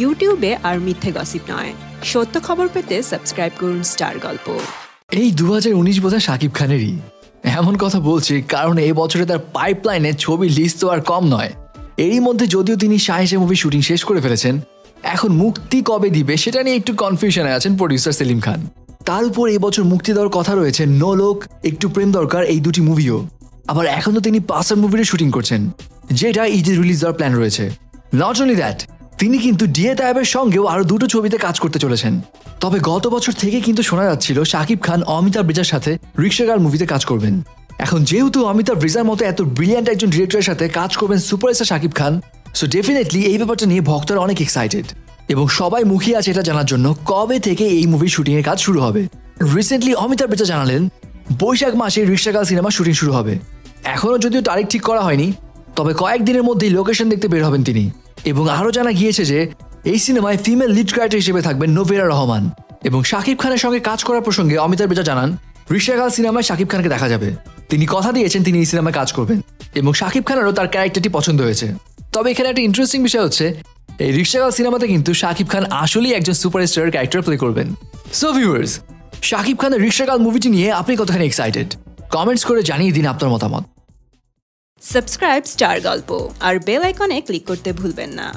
ইউটিউবে আর মিথ্যে গসিপ নয়। সত্য খবর পেতে সাবস্ক্রাইব করুন স্টার গল্প এই দু হাজার উনিশ বোধহয় শাকিব খানেরই। এমন কথা বলছি কারণ এই বছরে তার পাইপলাইনে ছবি লিস্ট তো আর কম নয়। এরই মধ্যে যদিও তিনি শাহেসে মুভি শুটিং শেষ করে ফেলেছেন, এখন মুক্তি কবে দিবে সেটা নিয়ে একটু কনফিউশনে আছেন প্রডিউসার সেলিম খান। তার উপর এই বছর মুক্তি দেওয়ার কথা রয়েছে নো লোক একটু প্রেম দরকার, এই দুটি মুভিও আবার এখন তো তিনি পাসার মুভিরও শুটিং করছেন, যেটা ঈদে রিলিজ দেওয়ার প্ল্যান রয়েছে। নট অনলি দ্যাট তিনি কিন্তু ডিএ তায়েবের সঙ্গেও আরও দুটো ছবিতে কাজ করতে চলেছেন। তবে গত বছর থেকে কিন্তু শোনা যাচ্ছিল শাকিব খান, অমিতাভ ব্রিজার সাথে রিক্সাগার মুভিতে কাজ করবেন। এখন যেহেতু অমিতাভ ব্রিজার মতো এত ব্রিলিয়ান্ট একজন ডিরেক্টরের সাথে কাজ করবেন superstar Shakib Khan so definitely এই ব্যাপারটা নিয়ে ভক্তরা অনেক এক্সাইটেড এবং সবাই মুখিয়ে আছে এটা জানার জন্য কবে থেকে এই মুভির শুটিং এর কাজ শুরু হবে। রিসেন্টলি অমিতাভ ব্রিজা জানালেন, বৈশাখ মাসে রিক্সাগাল সিনেমা শুটিং শুরু হবে। এখনও যদিও তারিখ ঠিক করা হয়নি, তবে কয়েকদিনের মধ্যেই লোকেশন দেখতে বের হবেন তিনি। এবং আরও জানা গিয়েছে যে, এই সিনেমায় ফিমেল লিড ক্রাইটার হিসেবে থাকবেন নোভেরা রহমান এবং শাকিব খানের সঙ্গে কাজ করার প্রসঙ্গে অমিতাভ বেজা জানান রিক্সাগাল সিনেমায় শাকিব খানকে দেখা যাবে। তিনি কথা দিয়েছেন তিনি এই সিনেমায় কাজ করবেন এবং শাকিব খানেরও তার ক্যারেক্টারটি পছন্দ হয়েছে। তবে এখানে একটা ইন্টারেস্টিং বিষয় হচ্ছে, এই রিক্সাগাল সিনেমাতে কিন্তু শাকিব খান আসলেই একজন সুপারস্টার ক্যারেক্টার প্লে করবেন। সো ভিউয়ার্স শাকিব খানের রিক্সাগাল মুভিটি নিয়ে আপনি কতখানি এক্সাইটেড কমেন্টস করে জানিয়ে দিন আপনার মতামত। সাবস্ক্রাইব স্টার গল্প আর বেল আইকনে ক্লিক করতে ভুলবেন না।